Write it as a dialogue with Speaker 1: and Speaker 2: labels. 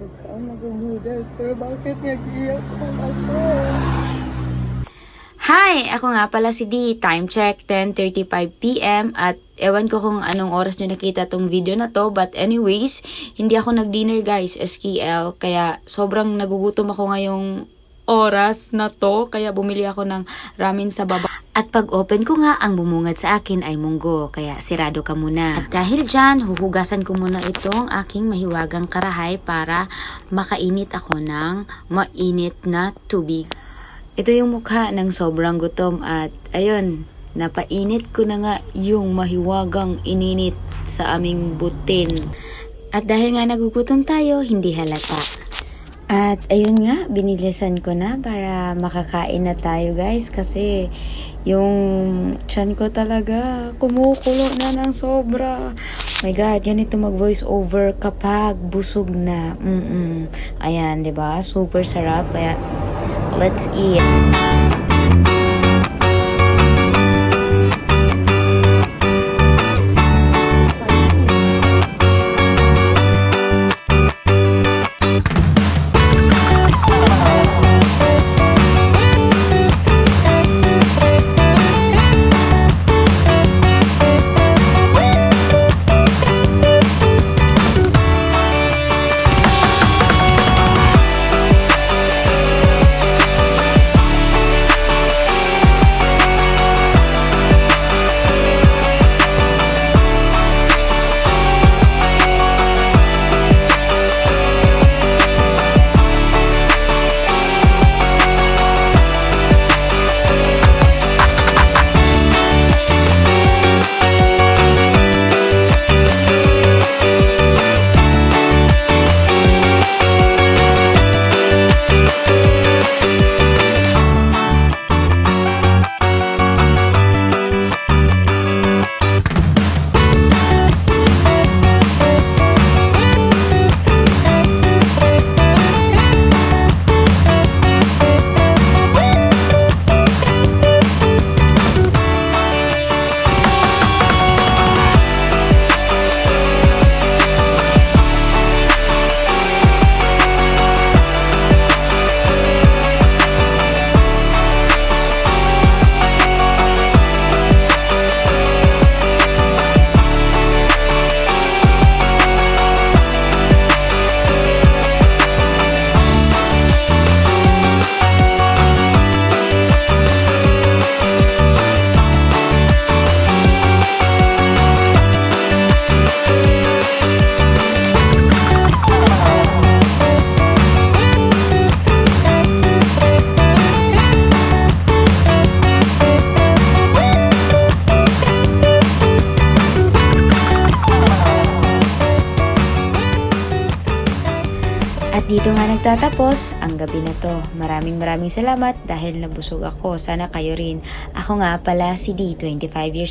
Speaker 1: Pagkaan mag-noodles, pero bakit nag-iyak?
Speaker 2: Hi! Ako nga pala si D. Time check, 10.35pm at ewan ko kung anong oras nyo nakita tong video na to but anyways, hindi ako nag-dinner guys, SKL, kaya sobrang nagugutom ako ngayong oras na to, kaya bumili ako ng ramen sa baba. At pag open ko nga, ang bumungad sa akin ay munggo, kaya sirado ka muna. At dahil dyan, huhugasan ko muna itong aking mahiwagang karahay para makainit ako ng mainit na tubig. Ito yung mukha ng sobrang gutom at ayun, napainit ko na nga yung mahiwagang ininit sa aming butin. At dahil nga nagugutom tayo, hindi halata. At ayun nga, binilisan ko na para makakain na tayo guys kasi yung chan ko talaga kumukulo na ng sobra. Oh my God, ganito mag voice over kapag busog na. Mm-mm. Ayan, ba? Super sarap. Kaya let's eat. Dito nga nagtatapos ang gabi na to. Maraming maraming salamat dahil nabusog ako. Sana kayo rin. Ako nga pala si D, 25 years